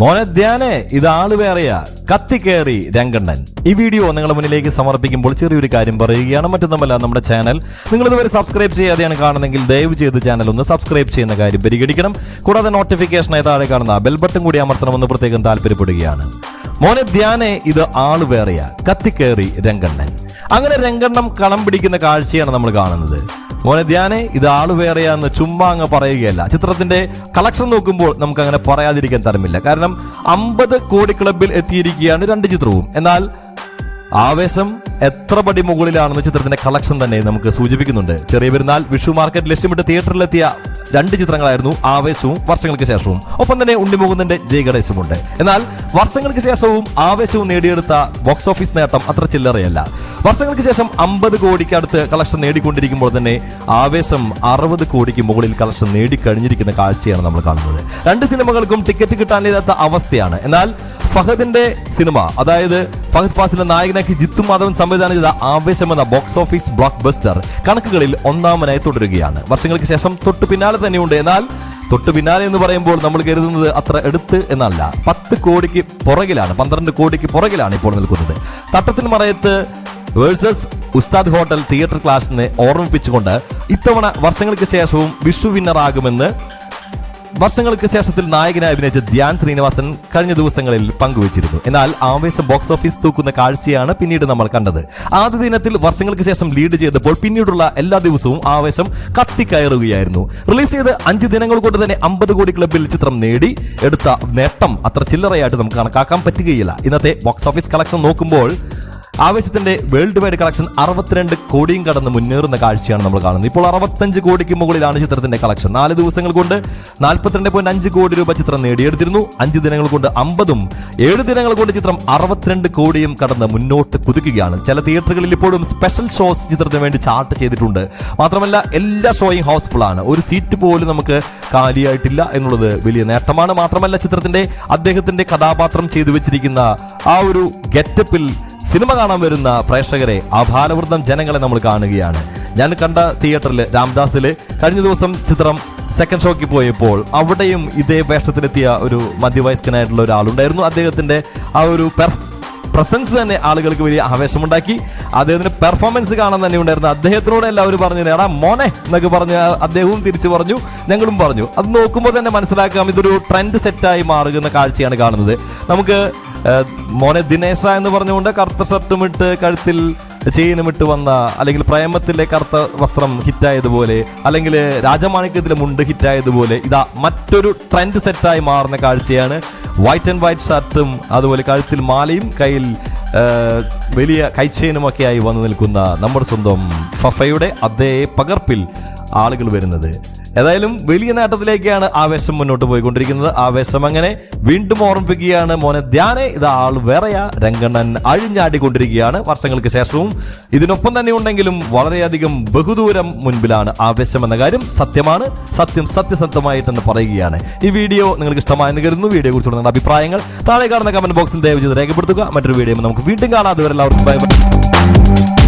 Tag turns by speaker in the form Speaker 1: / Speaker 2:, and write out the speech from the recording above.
Speaker 1: മോനെ ധ്യാനെ ഇത് ആൾ വേറെയാ. കത്തിക്കേറി രംഗണ്ണൻ. ഈ വീഡിയോ നിങ്ങളുടെ മുന്നിലേക്ക് സമർപ്പിക്കുമ്പോൾ ചെറിയൊരു കാര്യം പറയുകയാണ് മറ്റൊന്നുമല്ല നമ്മുടെ ചാനൽ. നിങ്ങൾ ഇതുവരെ സബ്സ്ക്രൈബ് ചെയ്യാതെയാണ് കാണുന്നതെങ്കിൽ ദയവ് ചെയ്ത് ചാനൽ ഒന്ന് സബ്സ്ക്രൈബ് ചെയ്യുന്ന കാര്യം പരിഗണിക്കണം. കൂടാതെ നോട്ടിഫിക്കേഷനായി താഴെ കാണുന്ന ബെൽ ബട്ടൺ കൂടി അമർത്തണമെന്ന് പ്രത്യേകം താല്പര്യപ്പെടുകയാണ്. മോനെ ധ്യാനെ ഇത് ആൾ വേറെയാ. കത്തിക്കേറി രംഗണ്ണൻ. അങ്ങനെ രംഗണ്ണം കളം പിടിക്കുന്ന കാഴ്ചയാണ് നമ്മൾ കാണുന്നത്. മോനെ ധ്യാനെ ഇത് ആൾ വേറെയാന്ന് ചുമ്മാ അങ്ങ് പറയുകയല്ല. ചിത്രത്തിന്റെ കളക്ഷൻ നോക്കുമ്പോൾ നമുക്ക് അങ്ങനെ പറയാതിരിക്കാൻ തരമില്ല. കാരണം അമ്പത് കോടി ക്ലബിൽ എത്തിയിരിക്കുകയാണ് രണ്ട് ചിത്രവും. എന്നാൽ ആവേശം എത്ര പടി മുകളിലാണെന്ന് ചിത്രത്തിന്റെ കളക്ഷൻ തന്നെ നമുക്ക് സൂചിപ്പിക്കുന്നുണ്ട്. ചെറിയ പെരുന്നാൾ വിഷു മാർക്കറ്റ് ലക്ഷ്യമിട്ട് തിയേറ്ററിലെത്തിയ രണ്ട് ചിത്രങ്ങളായിരുന്നു ആവേശവും വർഷങ്ങൾക്ക് ശേഷവും. ഒപ്പം തന്നെ ഉണ്ണിമുകുന്ദന്റെ ഗണേശുമുണ്ട് എന്നാൽ വർഷങ്ങൾക്ക് ശേഷവും ആവേശവും നേടിയെടുത്ത ബോക്സ് ഓഫീസ് നേട്ടം അത്ര ചില്ലറയല്ല. വർഷങ്ങൾക്ക് ശേഷം അമ്പത് കോടിക്ക് അടുത്ത് കളക്ഷൻ നേടിക്കൊണ്ടിരിക്കുമ്പോൾ തന്നെ ആവേശം അറുപത് കോടിക്ക് മുകളിൽ കളക്ഷൻ നേടിക്കഴിഞ്ഞിരിക്കുന്ന കാഴ്ചയാണ് നമ്മൾ കാണുന്നത്. രണ്ട് സിനിമകൾക്കും ടിക്കറ്റ് കിട്ടാനില്ലാത്ത അവസ്ഥയാണ്. എന്നാൽ ഫഹദിന്റെ സിനിമ അതായത് ഫഹദ് ഫാസിലെ നായകനാക്കി ജിത്തു മാധവൻ സംവിധാനം ചെയ്ത ആവേശം എന്ന ബോക്സ് ഓഫീസ് ബ്ലോക്ക് ബസ്റ്റർ കണക്കുകളിൽ ഒന്നാമനായി തുടരുകയാണ്. വർഷങ്ങൾക്ക് ശേഷം തൊട്ടു പിന്നാലെ തന്നെയുണ്ട്. എന്നാൽ തൊട്ടു പിന്നാലെ എന്ന് പറയുമ്പോൾ നമ്മൾ കരുതുന്നത് അത്ര എടുത്ത് എന്നല്ല. പത്ത് കോടിക്ക് പുറകിലാണ് പന്ത്രണ്ട് കോടിക്ക് പുറകിലാണ് ഇപ്പോൾ നിൽക്കുന്നത്. Thattathin Marayathu versus Ustad hotel theatre ക്ലാസിനെ ഓർമ്മിപ്പിച്ചുകൊണ്ട് ഇത്തവണ വർഷങ്ങൾക്ക് ശേഷവും വിഷു വിന്നറാകുമെന്ന് വർഷങ്ങൾക്ക് ശേഷത്തിൽ നായകനായി അഭിനയിച്ച ധ്യാൻ ശ്രീനിവാസൻ കഴിഞ്ഞ ദിവസങ്ങളിൽ പങ്കുവച്ചിരുന്നു. എന്നാൽ ആവേശം ബോക്സ് ഓഫീസ് തൂക്കുന്ന കാഴ്ചയാണ് പിന്നീട് നമ്മൾ കണ്ടത്. ആദ്യ ദിനത്തിൽ വർഷങ്ങൾക്ക് ശേഷം ലീഡ് ചെയ്തപ്പോൾ പിന്നീടുള്ള എല്ലാ ദിവസവും ആവേശം കത്തിക്കയറുകയായിരുന്നു റിലീസ് ചെയ്ത് അഞ്ച് ദിനങ്ങൾ കൊണ്ട് തന്നെ അമ്പത് കോടി ക്ലബിൽ ചിത്രം നേടി. എടുത്ത നേട്ടം അത്ര ചില്ലറയായിട്ട് നമുക്ക് കണക്കാക്കാൻ പറ്റുകയില്ല. ഇന്നത്തെ ബോക്സ് ഓഫീസ് കളക്ഷൻ നോക്കുമ്പോൾ ആവേശത്തിന്റെ വേൾഡ് വൈഡ് കളക്ഷൻ അറുപത്തിരണ്ട് കോടിയും കടന്ന് മുന്നേറുന്ന കാഴ്ചയാണ് നമ്മൾ കാണുന്നത്. ഇപ്പോൾ അറുപത്തഞ്ച് കോടിക്ക് മുകളിലാണ് ചിത്രത്തിന്റെ കളക്ഷൻ. നാല് ദിവസങ്ങൾ കൊണ്ട് നാൽപ്പത്തിരണ്ട് പോയിന്റ് അഞ്ച് കോടി രൂപ ചിത്രം നേടിയെടുത്തിരുന്നു. അഞ്ച് ദിനങ്ങൾ കൊണ്ട് അമ്പതും ഏഴ് ദിനങ്ങൾ കൊണ്ട് ചിത്രം അറുപത്തിരണ്ട് കോടിയും കടന്ന് മുന്നോട്ട് കുതിക്കുകയാണ്. ചില തിയേറ്ററുകളിൽ ഇപ്പോഴും സ്പെഷ്യൽ ഷോസ് ചിത്രത്തിന് വേണ്ടി ചാർട്ട് ചെയ്തിട്ടുണ്ട്. മാത്രമല്ല എല്ലാ ഷോയും ഹൗസ്ഫുൾ ആണ്. ഒരു സീറ്റ് പോലും നമുക്ക് കാലിയായിട്ടില്ല എന്നുള്ളത് വലിയ നേട്ടമാണ്. മാത്രമല്ല ചിത്രത്തിന്റെ അദ്ദേഹത്തിന്റെ കഥാപാത്രം ചെയ്തു വെച്ചിരിക്കുന്ന ആ ഒരു ഗെറ്റപ്പിൽ സിനിമ കാണാൻ വരുന്ന പ്രേക്ഷകരെ അഭാലവൃദ്ധം ജനങ്ങളെ നമ്മൾ കാണുകയാണ്. ഞാൻ കണ്ട തിയേറ്ററിൽ രാംദാസിൽ കഴിഞ്ഞ ദിവസം ചിത്രം സെക്കൻഡ് ഷോക്ക് പോയപ്പോൾ അവിടെയും ഇതേ വേഷത്തിലെത്തിയ ഒരു മധ്യവയസ്കനായിട്ടുള്ള ഒരാളുണ്ടായിരുന്നു. അദ്ദേഹത്തിന്റെ ആ ഒരു പ്രസൻസ് തന്നെ ആളുകൾക്ക് വലിയ ആവേശമുണ്ടാക്കി. അദ്ദേഹത്തിന്റെ പെർഫോമൻസ് കാണാൻ തന്നെ ഉണ്ടായിരുന്നു. അദ്ദേഹത്തിനോട് എല്ലാവരും പറഞ്ഞു എടാ മോനെ എന്നൊക്കെ പറഞ്ഞ് അദ്ദേഹവും തിരിച്ചു പറഞ്ഞു ഞങ്ങളും പറഞ്ഞു. അത് നോക്കുമ്പോൾ തന്നെ മനസ്സിലാക്കാം ഇതൊരു ട്രെൻഡ് സെറ്റായി മാറുന്ന കാഴ്ചയാണ് കാണുന്നത്. നമുക്ക് മോനെ ദിനേശ എന്ന് പറഞ്ഞുകൊണ്ട് കറുത്ത ഷർട്ടും ഇട്ട് കഴുത്തിൽ ചെയിനും ഇട്ട് വന്ന അല്ലെങ്കിൽ പ്രേമത്തിലെ കറുത്ത വസ്ത്രം ഹിറ്റായതുപോലെ അല്ലെങ്കിൽ രാജമാണിക്യത്തിലെ മുണ്ട് ഹിറ്റായതുപോലെ ഇതാ മറ്റൊരു ട്രെൻഡ് സെറ്റായി മാറുന്ന കാഴ്ചയാണ്. വൈറ്റ് ആൻഡ് വൈറ്റ് ഷർട്ടും അതുപോലെ കഴുത്തിൽ മാലയും കയ്യിൽ വലിയ വലിയ കൈച്ചെയിനുമൊക്കെയായി വന്നു നിൽക്കുന്ന നമ്മുടെ സ്വന്തം ഫഫയുടെ അതേ പകർപ്പിൽ ആളുകൾ വരുന്നത്. ഏതായാലും വലിയ നേട്ടത്തിലേക്കാണ് ആവേശം മുന്നോട്ട് പോയിക്കൊണ്ടിരിക്കുന്നത്. ആവേശം അങ്ങനെ വീണ്ടും ഓർമ്മിപ്പിക്കുകയാണ് മോനെ ധ്യാനെ. ഇത് ആൾ വേറെയാ. രംഗണ്ണൻ അഴിഞ്ഞാടിക്കൊണ്ടിരിക്കുകയാണ് വർഷങ്ങൾക്ക് ശേഷവും. ഇതിനൊപ്പം തന്നെ ഉണ്ടെങ്കിലും വളരെയധികം ബഹുദൂരം മുൻപിലാണ് ആവേശം എന്ന കാര്യം സത്യമാണ്. സത്യം സത്യസത്യമായിട്ടെന്ന് പറയുകയാണ്. ഈ വീഡിയോ നിങ്ങൾക്ക് ഇഷ്ടമായെന്ന് കരുതുന്നു. വീഡിയോ കുറിച്ചുള്ള നിങ്ങളുടെ അഭിപ്രായങ്ങൾ താഴെ കാണുന്ന കമന്റ് ബോക്സിൽ ദയവ് ചെയ്ത് രേഖപ്പെടുത്തുക. മറ്റൊരു വീഡിയോ നമുക്ക് വീണ്ടും കാണാതെ എല്ലാവർക്കും ബൈ ബൈ